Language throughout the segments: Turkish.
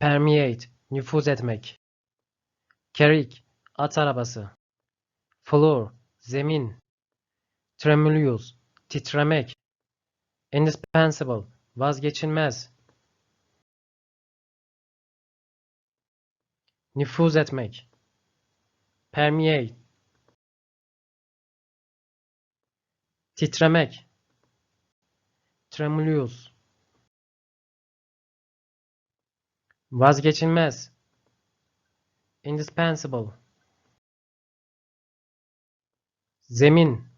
permeate, nüfuz etmek. Carrick, at arabası. Floor, zemin. Tremulous, titremek. Indispensable, vazgeçilmez. Nüfuz etmek. Permeate. Titremek. Tremulous. Vazgeçilmez. Indispensable. Zemin.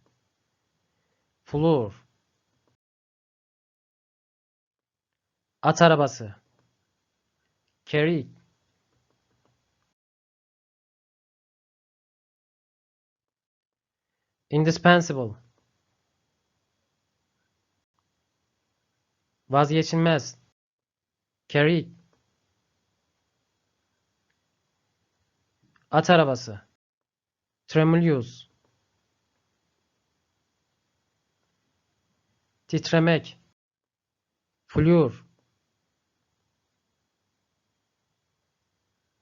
Floor. At arabası. Carry. Indispensable. Vazgeçilmez. Carry. At arabası. Tremulous. Titremek. Flür.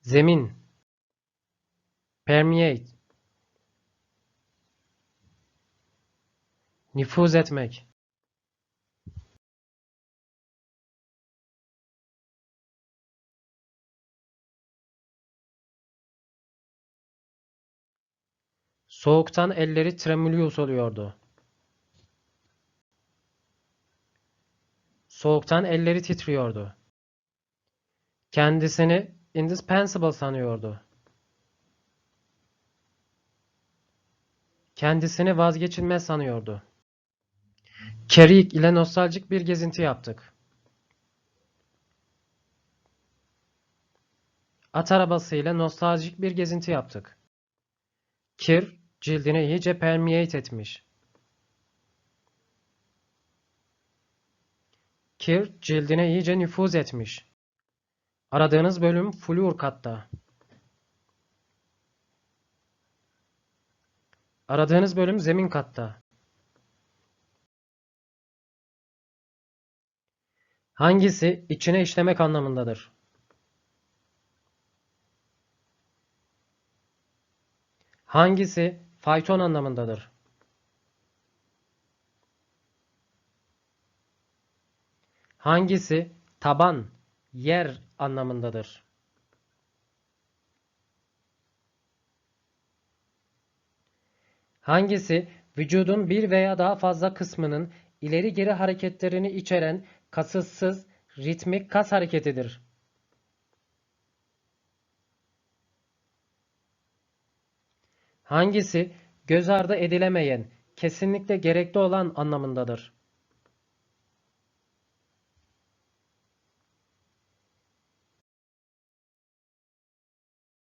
Zemin. Permeate. Nüfuz etmek. Soğuktan elleri tremulous oluyordu. Soğuktan elleri titriyordu. Kendisini indispensable sanıyordu. Kendisini vazgeçilmez sanıyordu. Kerik ile nostaljik bir gezinti yaptık. At arabası ile nostaljik bir gezinti yaptık. Kir cildine iyice permeate etmiş. Kir cildine iyice nüfuz etmiş. Aradığınız bölüm flür katta. Aradığınız bölüm zemin katta. Hangisi içine işlemek anlamındadır? Hangisi fayton anlamındadır? Hangisi taban, yer anlamındadır? Hangisi vücudun bir veya daha fazla kısmının ileri geri hareketlerini içeren kasıtsız, ritmik kas hareketidir? Hangisi göz ardı edilemeyen, kesinlikle gerekli olan anlamındadır?